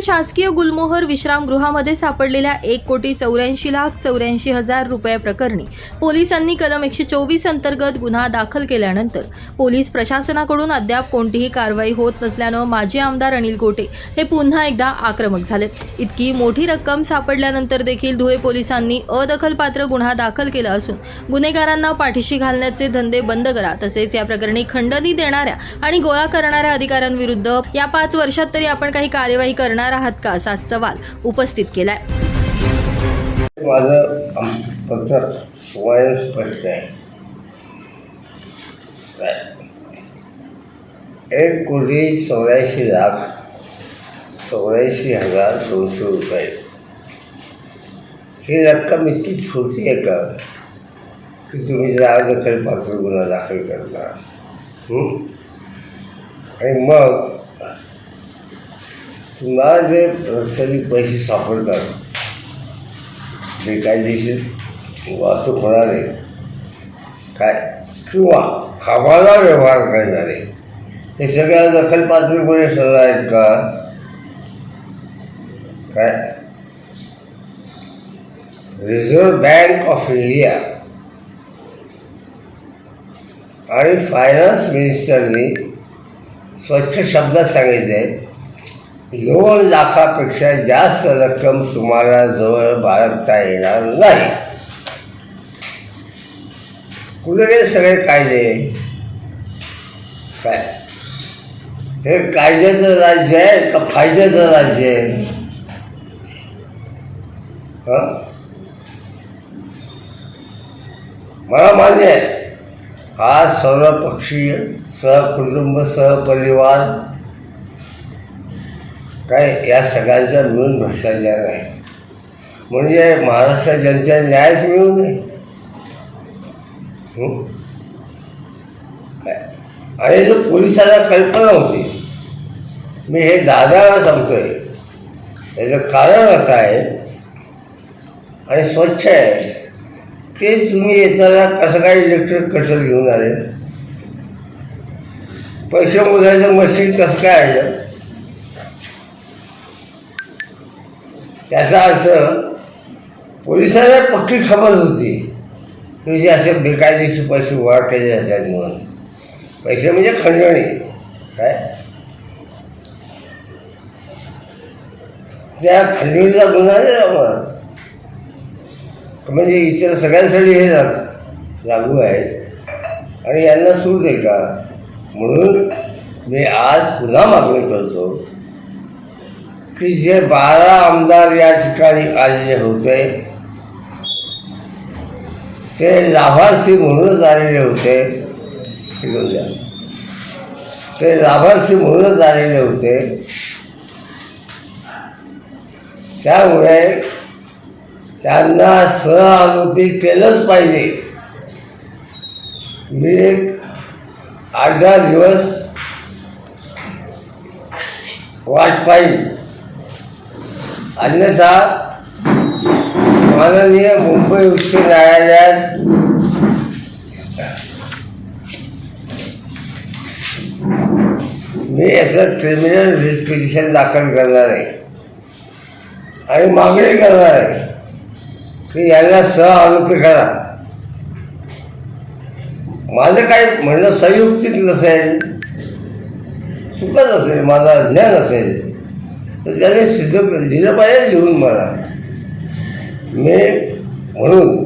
शहरातील शासकीय गुलमोहर विश्रामगृहामध्ये सापडलेल्या एक कोटी चौऱ्याऐंशी लाख चौऱ्याऐंशी हजार रुपये प्रकरणी पोलिसांनी कलम एकशे चोवीस अंतर्गत गुन्हा दाखल केल्यानंतर पोलीस प्रशासनाकडून अद्याप कोणतीही कारवाई होत नसल्यानं माजी आमदार अनिल गोटे हे पुन्हा एकदा आक्रमक झालेत. इतकी मोठी रक्कम सापडल्यानंतर देखील धुळे पोलिसांनी अदखलपात्र गुन्हा दाखल केला असून गुन्हेगारांना पाठीशी घालण्याचे धंदे बंद करा तसेच या प्रकरणी खंडणी देणाऱ्या आणि गोळा करणाऱ्या अधिकाऱ्यांविरुद्ध या पाच वर्षात तरी आपण काही कार्यवाही करणार आहात का असा सवाल उपस्थित केलाय. माझं आम- स्पष्ट आहे. एक कोटी चौऱ्याऐंशी लाख चौऱ्याऐंशी हजार दोनशे रुपये. ही रक्कम इतकी छोटी आहे का की तुम्ही जर दखल पात्र गुन्हा दाखल करता आणि मग तुम्हाला जे रस्त्याने पैसे सापडतात. बेकायदेशीर वाहतूक होणारे काय? किंवा हवाला व्यवहार करणारे. हे सगळ्या दखलपात्र गुन्हे सगळं आहेत का? काय? रिझर्व्ह बँक ऑफ इंडिया आणि फायनान्स मिनिस्टरनी स्वच्छ शब्दात सांगितले. दोन लाखापेक्षा जास्त रक्कम तुम्हाला जवळ बाळगता येणार नाही. कुठे सगळे कायदे? काय? हे कायद्याचं राज्य आहे का फायद्याचं राज्य आहे? हं? मला मान्य आहे. हा सर्वपक्षीय सहकुटुंब सहपरिवार काय या सगळ्यांचा मिळून भ्रष्टाचार आहे. म्हणजे महाराष्ट्र जनतेला न्यायच मिळू नये काय? आणि जो पोलिसाला कल्पना होती मी हे दादा सांगतोय. याचं कारण असं आहे आणि स्वच्छ आहे ते तुम्ही येताना कसं काय इलेक्ट्रिक कटर घेऊन आले? पैसे मोजायचं मशीन कसं काय आलं त्याचा अर्थ पोलिसांना पक्की खबर होती तुझे जे असे बेकायदेशीर पैसे गोळा केले जातात म्हणून. पैसे म्हणजे खंडणी काय? त्या खंडणीचा गुन्हा नाही लागणार म्हणजे इतर सगळ्यांसाठी हे लागू आहेत आणि यांना सूट आहे का? म्हणून मी आज पुन्हा मागणी करतो. की जे बारा आमदार या ठिकाणी आलेले होते ते लाभार्थी म्हणूनच आलेले होते. ते लाभार्थी म्हणूनच आलेले होते. त्यामुळे त्यांना सहआरोपी केलंच पाहिजे. मी एक आठ दहा दिवस वाट पाहिजे अन्यथा माननीय मुंबई उच्च न्यायालयात मी याचं क्रिमिनल रिट पिटिशन दाखल करणार आहे. आणि मागणी करणार आहे की यांना सह आरोपी करा. माझं काय म्हणणं संयुक्तिक नसेल चुकत असेल माझा अज्ञान असेल तर त्याने सिद्ध लिहिलं पाहिजे लिहून मला. मी म्हणून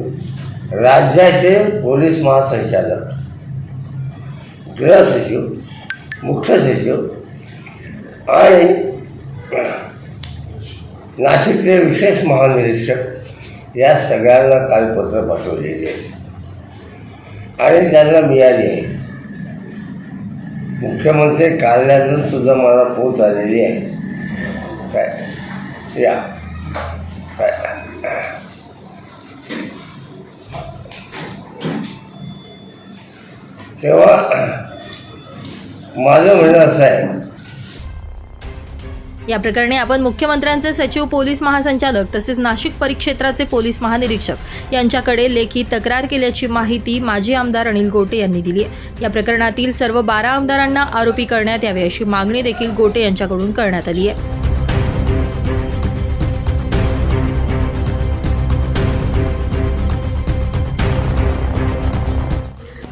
राज्याचे पोलीस महासंचालक गृहसचिव मुख्य सचिव आणि नाशिकचे विशेष महानिरीक्षक या सगळ्यांना काल पत्र पाठवलेली आहे. आणि त्यांना मिळाली आहे. मुख्यमंत्री कार्यालयातून सुद्धा मला पोच आलेली आहे. Right. या Right. तेव्हा माझं म्हणणं असं आहे या प्रकरणी आपण मुख्यमंत्र्यांचे सचिव पोलीस महासंचालक तसेच नाशिक परिक्षेत्राचे पोलीस महानिरीक्षक यांच्याकडे लेखी तक्रार केल्याची माहिती माजी आमदार अनिल गोटे यांनी दिली आहे या प्रकरणातील सर्व बारा आमदारांना आरोपी करण्यात यावे अशी मागणी देखील गोटे यांच्याकडून करण्यात आली आहे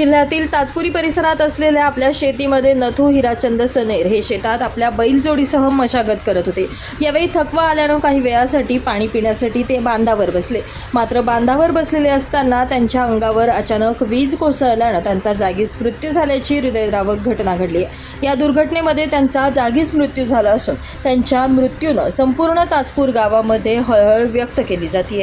जिल्ह्यातील ताजपुरी परिसरात असलेल्या आपल्या शेतीमध्ये नथू हिराचंद सनेर हे शेतात आपल्या बैलजोडीसह मशागत करत होते. यावेळी थकवा आल्यानं काही वेळासाठी पाणी पिण्यासाठी ते बांधावर बसले. मात्र बांधावर बसलेले असताना त्यांच्या अंगावर अचानक वीज कोसळल्यानं त्यांचा जागीच मृत्यू झाल्याची हृदयद्रावक घटना घडली आहे. या दुर्घटनेमध्ये त्यांचा जागीच मृत्यू झाला असून त्यांच्या मृत्यूनं संपूर्ण ताजपूर गावामध्ये हळहळ व्यक्त केली जाते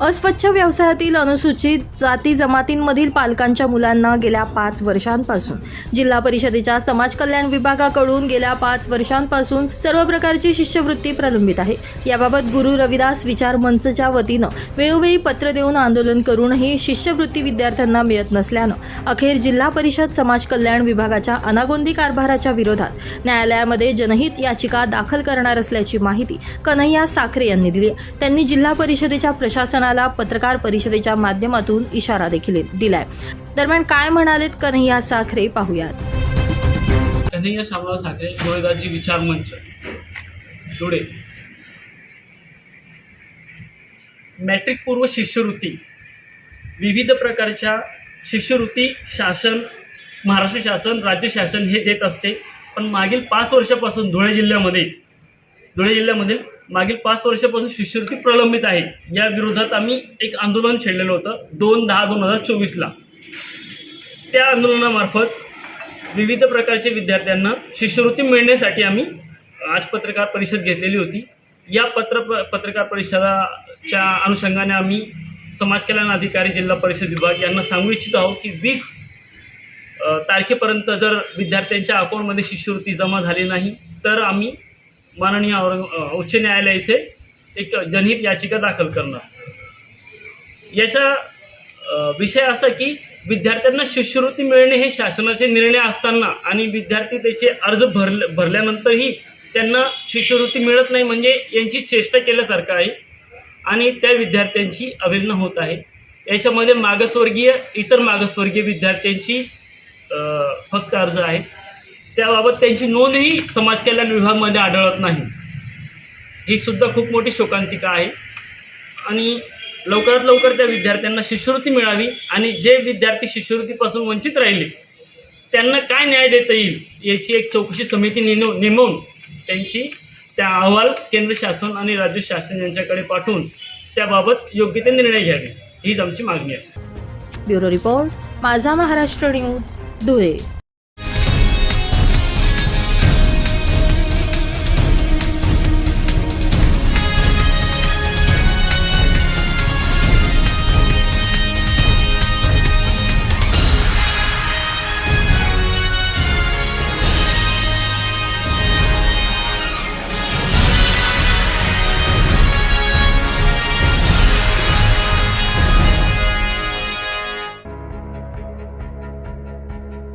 अस्वच्छ व्यवसायातील अनुसूचित जाती जमातींमधील पालकांच्या मुलांना गेल्या पाच वर्षांपासून जिल्हा परिषदेच्या समाज कल्याण विभागाकडून गेल्या पाच वर्षांपासून सर्व प्रकारची शिष्यवृत्ती प्रलंबित आहे. याबाबत गुरु रविदास विचार मंचच्या वतीनं वेळोवेळी पत्र देऊन आंदोलन करूनही शिष्यवृत्ती विद्यार्थ्यांना मिळत नसल्यानं अखेर जिल्हा परिषद समाज कल्याण विभागाच्या अनागोंदी कारभाराच्या विरोधात न्यायालयामध्ये जनहित याचिका दाखल करणार असल्याची माहिती कन्हैया साखरे यांनी दिली त्यांनी जिल्हा परिषदेच्या प्रशासना प्रशासनाला पत्रकार परिषदेच्या माध्यमातून इशारा देखील दिलाय. दरम्यान काय म्हणालेत कन्हैया साखरे पाहूयात. कन्हैया शामराव साखरे गोळेगावची विचार मंच. धुळे मॅट्रिक पूर्व शिष्यवृत्ती. विविध प्रकारच्या शिष्यवृत्ती शासन महाराष्ट्र शासन राज्य शासन हे देत असते. पण मागील पाच वर्षापासून धुळे जिल्ह्यामध्ये धुळे जिल्ह्यामधील मागील पाच वर्षापासून शिष्यवृत्ती प्रलंबित आहे. या विरोधात आम्ही एक आंदोलन छेडलेलं होतं दोन दहा दोन हजार चोवीसला. त्या आंदोलनामार्फत विविध प्रकारचे विद्यार्थ्यांना शिष्यवृत्ती मिळण्यासाठी आम्ही आज पत्रकार परिषद घेतलेली होती. या पत्र पत्रकार परिषदाच्या अनुषंगाने आम्ही समाज कल्याण अधिकारी जिल्हा परिषद विभाग यांना सांगू इच्छित आहोत की वीस तारखेपर्यंत जर विद्यार्थ्यांच्या अकाउंटमध्ये शिष्यवृत्ती जमा झाली नाही तर आम्ही माननीय औरंग उच्च न्यायालय येथे एक जनहित याचिका दाखल करणार. याचा विषय असा की विद्यार्थ्यांना शिष्यवृत्ती मिळणे हे शासनाचे निर्णय असताना आणि विद्यार्थी त्याचे अर्ज भरले भरल्यानंतरही त्यांना शिष्यवृत्ती मिळत नाही म्हणजे यांची चेष्टा केल्यासारखं आहे आणि त्या विद्यार्थ्यांची अवहेलना होत आहे. याच्यामध्ये मागासवर्गीय इतर मागासवर्गीय विद्यार्थ्यांची फक्त अर्ज आहेत. त्याबाबत त्यांची नोंदही समाज कल्याण विभागामध्ये आढळत नाही. ही सुद्धा खूप मोठी शोकांतिका आहे. आणि लवकरात लवकर त्या विद्यार्थ्यांना शिष्यवृत्ती मिळावी आणि जे विद्यार्थी शिष्यवृत्तीपासून वंचित राहिले त्यांना काय न्याय देता येईल याची एक चौकशी समिती नेम नेमवून त्यांची त्या अहवाल केंद्र शासन आणि राज्य शासन यांच्याकडे पाठवून त्याबाबत योग्य ते निर्णय घ्यावे. हीच आमची मागणी आहे. ब्युरो रिपोर्ट माझा महाराष्ट्र न्यूज धुळे.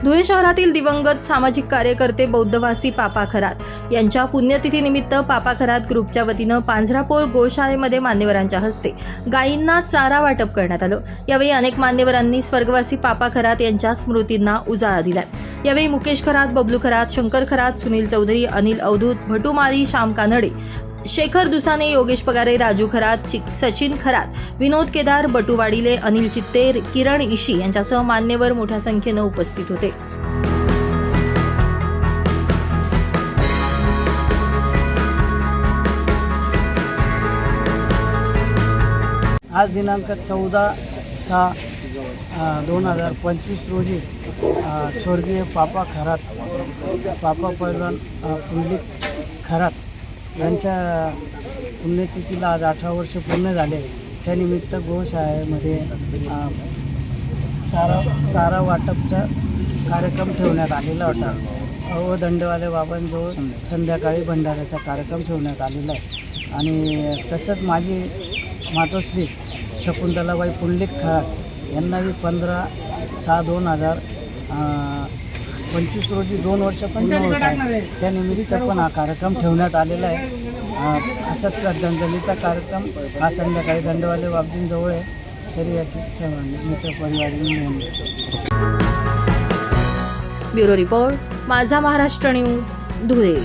धुळे शहरातील दिवंगत सामाजिक कार्यकर्ते बौद्धवासी पापा खरात. यांच्या पुण्यतिथीनिमित्त पापा खरात ग्रुपच्या वतीनं पांझरापोळ गोशाळेमध्ये मान्यवरांच्या हस्ते गायींना चारा वाटप करण्यात आलं. यावेळी अनेक मान्यवरांनी स्वर्गवासी पापा खरात यांच्या स्मृतींना उजाळा दिलाय. यावेळी मुकेश खरात बबलू खरात शंकर खरात सुनील चौधरी अनिल अवधूत भटुमारी श्याम कानडे शेखर दुसाने योगेश पगारे राजू खरात सचिन खरात विनोद केदार बटू वाडिले अनिल चित्ते किरण इशी यांच्यासह मान्यवर मोठ्या संख्येनं उपस्थित होते. आज दिनांक चौदा सहा दोन हजार पंचवीस रोजी स्वर्गीय पापा खरात पापा पैलवान पुंडलिक खरात यांच्या पुण्यतिथीला आज अठरा वर्ष पूर्ण झाले. त्यानिमित्त गोशाळेमध्ये चारा चारा वाटपचा कार्यक्रम ठेवण्यात आलेला होता. व दंडवाले बाबांजवळ संध्याकाळी भंडाऱ्याचा कार्यक्रम ठेवण्यात आलेला आहे. आणि तसंच माझी मातोश्री शकुंतलाबाई पुंडलिक खरात यांनाही पंधरा सहा दोन हजार पंचवीस रोजी दोन वर्ष पूर्ण होत आहे. त्यानिमित्त पण हा कार्यक्रम ठेवण्यात आलेला आहे. असाच श्रद्धांजलीचा कार्यक्रम. हा संध्याकाळी दंडवाले बाबजींजवळ आहे. तरी याची सर्वांनी मित्रपरिवारांनी नोंद ब्युरो रिपोर्ट माझा Maharashtra news Dhule.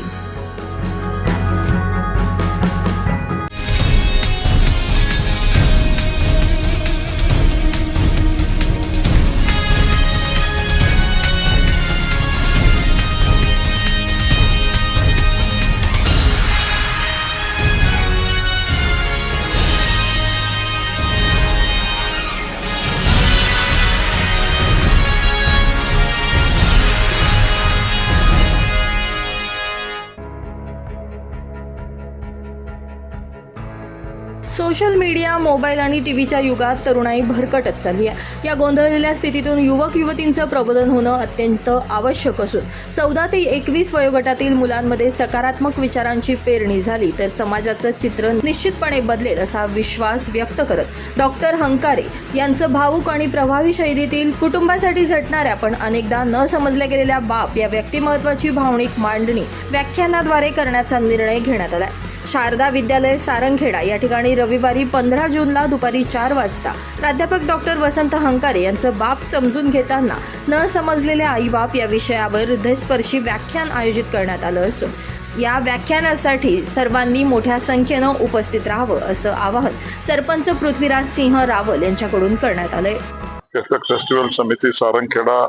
Media mobile आणि टी व्हीच्या युगात तरुणाई भरकटत चालली आहे. या गोंधळलेल्या स्थितीतून युवक युवतींचं प्रबोधन होणं अत्यंत आवश्यक असून चौदा ते एकवीस वयोगटातील मुलांमध्ये सकारात्मक विचारांची पेरणी झाली तर समाजाचं चित्र निश्चितपणे बदलेल असा विश्वास व्यक्त करत डॉक्टर हंकारे यांचं भावूक आणि प्रभावी शैलीतील कुटुंबासाठी झटणाऱ्या पण अनेकदा न समजल्या गेलेल्या बाप या व्यक्तिमत्वाची भावनिक मांडणी व्याख्यानाद्वारे करण्याचा निर्णय घेण्यात आलाय. शारदा विद्यालय सारंगखेडा. या ठिकाणी रविवारी पंधरा जूनला दुपारी चार वाजता प्राध्यापक डॉक्टर वसंत हंकारे यांचं बाप समजून घेताना न समजलेले आईबाप या विषयावर हृदयस्पर्शी व्याख्यान आयोजित करण्यात आलं असून या व्याख्यानासाठी सर्वांनी मोठ्या संख्येनं उपस्थित राहावं असं आवाहन सरपंच पृथ्वीराज सिंह रावल यांच्याकडून करण्यात आलंय. कथक फेस्टिवल समिती सारंगखेडा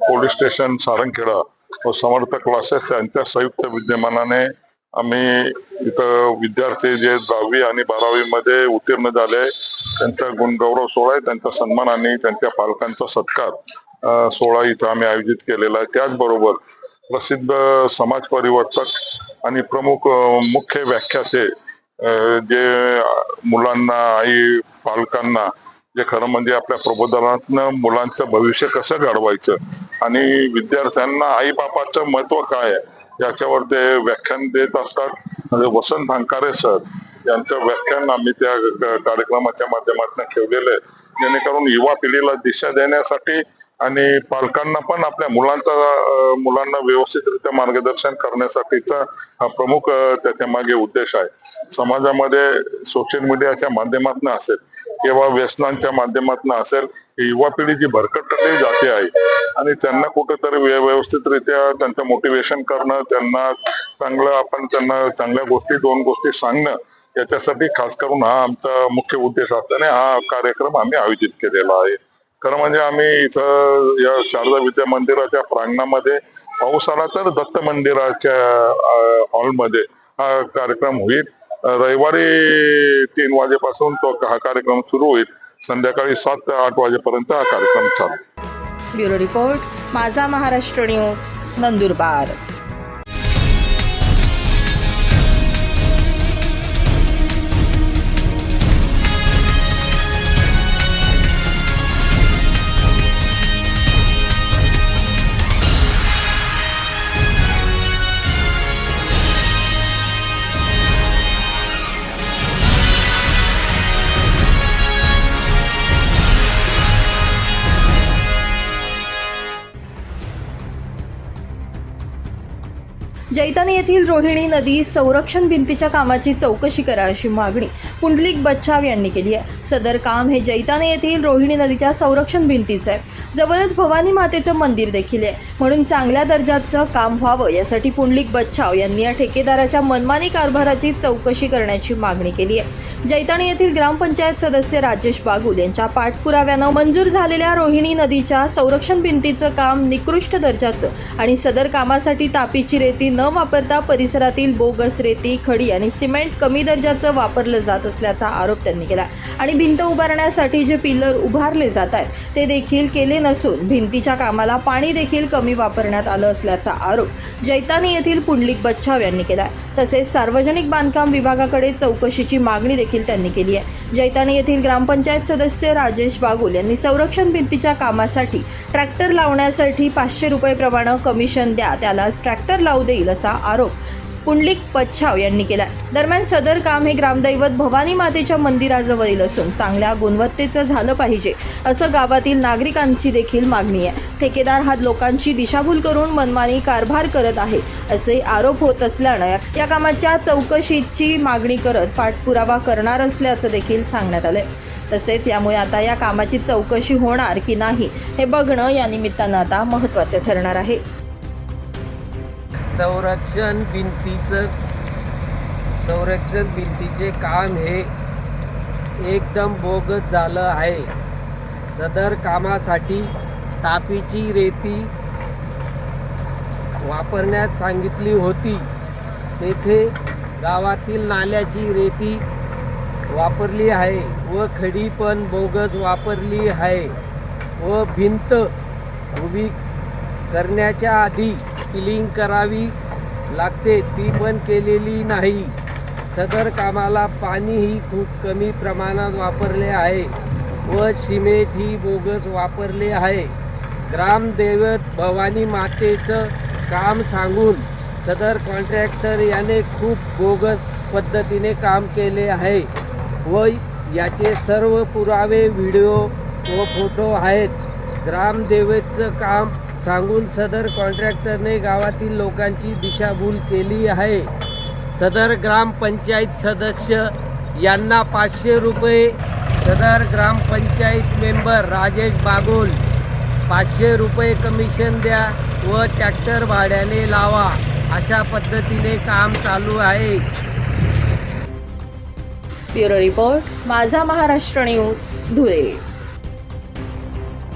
पोलीस स्टेशन सारंगखेडा व समर्थ क्लासेस यांच्या संयुक्त विद्यमानाने आम्ही इथं विद्यार्थी जे दहावी आणि बारावी मध्ये उत्तीर्ण झाले त्यांचा गुणगौरव सोहळा आहे त्यांचा सन्मान आणि त्यांच्या पालकांचा सत्कार सोहळा इथं आम्ही आयोजित केलेला आहे. त्याचबरोबर प्रसिद्ध समाज परिवर्तक आणि प्रमुख मुख्य व्याख्याते जे मुलांना आई पालकांना जे खरं म्हणजे आपल्या प्रबोधनातनं मुलांचं भविष्य कसं घडवायचं आणि विद्यार्थ्यांना आई बापाचं महत्त्व काय आहे याच्यावर ते व्याख्यान देत असतात. म्हणजे वसंत हंकारे सर यांचं व्याख्यान आम्ही त्या कार्यक्रमाच्या माध्यमातून ठेवलेलं आहे. जेणेकरून युवा पिढीला दिशा देण्यासाठी आणि पालकांना पण आपल्या मुलांचा मुलांना व्यवस्थितरित्या मार्गदर्शन करण्यासाठीचा हा प्रमुख त्याच्यामागे उद्देश आहे. समाजामध्ये सोशल मीडियाच्या माध्यमातून असेल किंवा व्यसनांच्या माध्यमातून असेल युवा पिढी जी भरकटली जाते आहे आणि त्यांना कुठेतरी व्यवस्थितरित्या त्यांचं मोटिवेशन करणं त्यांना चांगलं आपण त्यांना चांगल्या गोष्टी दोन गोष्टी सांगणं याच्यासाठी खास करून हा आमचा मुख्य उद्देश असल्याने हा कार्यक्रम आम्ही आयोजित केलेला आहे. खरं म्हणजे आम्ही इथं या शारदा विद्या मंदिराच्या प्रांगणामध्ये पाऊस आला तर दत्त मंदिराच्या हॉलमध्ये हा कार्यक्रम होईल. रविवारी तीन वाजेपासून तो हा कार्यक्रम सुरू होईल. संध्याकाळी सात ते आठ वाजेपर्यंत हा कार्यक्रम चालू. ब्युरो रिपोर्ट माझा महाराष्ट्र न्यूज नंदुरबार. जैतानी येथील रोहिणी नदी संरक्षण भिंतीच्या कामाची चौकशी करा अशी मागणी पुंडलिक बच्छाव यांनी केली आहे. सदर काम हे जैताने येथील रोहिणी नदीच्या संरक्षण भिंतीचं आहे. जवळच भवानी मातेचं मंदिर देखील आहे. म्हणून चांगल्या दर्जाचं काम व्हावं यासाठी पुंडलिक बच्छाव यांनी या ठेकेदाराच्या मनमानी कारभाराची चौकशी करण्याची मागणी केली आहे. जैतानी येथील ग्रामपंचायत सदस्य राजेश बागुल यांच्या पाठपुराव्यानं मंजूर झालेल्या रोहिणी नदीच्या संरक्षण भिंतीचं काम निकृष्ट दर्जाचं आणि सदर कामासाठी तापीची रेती न वापरता परिसरातील बोगस रेती खडी आणि सिमेंट कमी दर्जाचं वापरलं जात असल्याचा आरोप त्यांनी केला. आणि भिंत उभारण्यासाठी जे पिल्लर उभारले जात आहेत ते देखील केले नसून भिंतीच्या कामाला पाणी देखील कमी वापरण्यात आलं असल्याचा आरोप जैतानी येथील पुंडलिक बच्छाव यांनी केला तसेच सार्वजनिक बांधकाम विभागाकडे चौकशीची मागणी देखील त्यांनी केली आहे. जैतानी येथील ग्रामपंचायत सदस्य राजेश बागुल यांनी संरक्षण भिंतीच्या कामासाठी ट्रॅक्टर लावण्यासाठी पाचशे रुपये प्रमाणे कमिशन द्या त्यालाच ट्रॅक्टर लावू देईल असा आरोप पुंडलिक पच्छाव यांनी केला दरम्यान सदर काम हे ग्रामदैवत भवानी मातेच्या मंदिराजवळील असून चांगल्या गुणवत्तेचं झालं पाहिजे असं गावातील नागरिकांची देखील मागणी आहे. ठेकेदार हा लोकांची दिशाभूल करून मनमानी कारभार करत आहे असे आरोप होत असल्यानं या- कामाच्या चौकशीची मागणी करत पाठपुरावा करणार असल्याचं देखील सांगण्यात आलंय. तसेच यामुळे आता या कामाची चौकशी होणार की नाही हे बघणं या निमित्तानं आता महत्त्वाचं ठरणार आहे. संरक्षण भिंतीचं संरक्षण भिंतीचे काम हे एकदम बोगस झालं आहे. सदर कामासाठी तापीची रेती वापरण्यास सांगितली होती. तेथे गावातील नाल्याची रेती वापरली आहे व खडी पण बोगस वापरली आहे व भिंत उभी करण्याच्या आधी किलिंग करावी लागते ती पण केलेली नाही. सदर कामाला पाणीही खूप कमी प्रमाणात वापरले आहे व सिमेंट ही बोगस वापरले आहे. ग्रामदैवत भवानी मातेचं काम सांगून सदर कॉन्ट्रॅक्टर याने खूप बोगस पद्धतीने काम केले आहे व याचे सर्व पुरावे व्हिडिओ व फोटो आहेत. ग्रामदेवतेचं काम सांगून सदर कॉन्ट्रॅक्टरने गावातील लोकांची दिशाभूल केली आहे. सदर ग्रामपंचायत सदस्य यांना पाचशे रुपये. सदर ग्रामपंचायत मेंबर राजेश बागोल पाचशे रुपये कमिशन द्या व ट्रॅक्टर भाड्याने लावा अशा पद्धतीने काम चालू आहे. ब्युरो रिपोर्ट माझा महाराष्ट्र न्यूज धुळे.